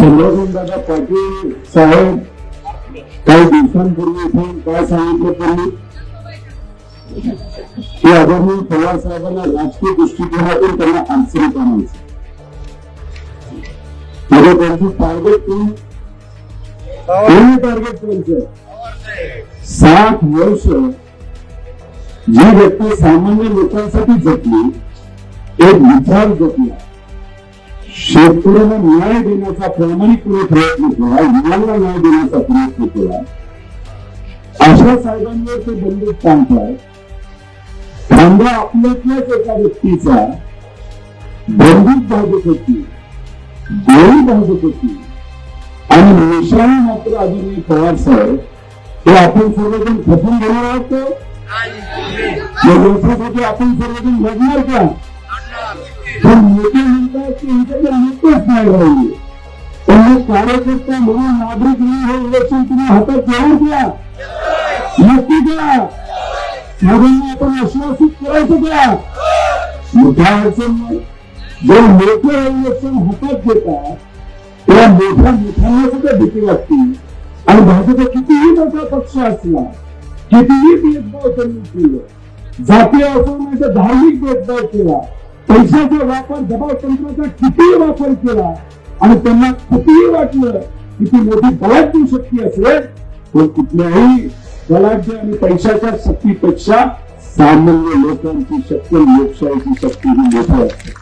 चंद्रकांत दादा पाटील साहेब काही दिवसांपूर्वी इथून काय सांगितलं त्यांनी? की आदरणीय पवार साहेबांना राजकीय दृष्टिकोनातून त्यांना अडचणीत आणायचं म्हणजे त्यांची टार्गेट कोण? टार्गेट त्यांचं? साठ वर्ष जी व्यक्ती सामान्य लोकांसाठी जपली एक विचार जपला. शेतकऱ्याला न्याय देण्याचा प्रामाणिकपणे प्रयत्न केला मुलांना न्याय देण्याचा प्रयत्न केला अशा साहेबांवर ते बंदूक टाकलाय खांदा आपल्यातल्याच एका व्यक्तीचा बंदूक भाजत होती गोळी भाजत होती. आणि निशाणी मात्र अजूनही पवार साहेब हे आपण सर्वजण खपून घेणार आहोत का? या व्यवसायासाठी आपण सर्वजण लढणार का? पण मोठे म्हणतात की यांच्याकडे नेतेच नाही राहिले त्यांनी कार्यकर्ता म्हणून नागरिक म्हणून हे इलेक्शन तुम्ही हातात घेऊन द्या नक्की द्या साधारण आपण आश्वासित करायचं द्या मोठ्या अडचण नाही जर मोठे इलेक्शन हातात घेतात तेव्हा मोठ्या मोठ्यांना सुद्धा भीती वाटते आणि भाजप कितीही मोठा पक्ष असला कितीही भेदभाव त्यांनी केलं जातीय असो नाही तर धार्मिक भेदभाव केला पैशाचा वापर दबाव तंत्राचा कितीही वापर केला आणि त्यांना कितीही वाटलं की ती मोठी बलाढ्य शक्ती असेल पण कुठल्याही बलाढ्य आणि पैशाच्या शक्तीपेक्षा सामान्य लोकांची शक्ती लोकशाहीची शक्ती ही मोठी असते.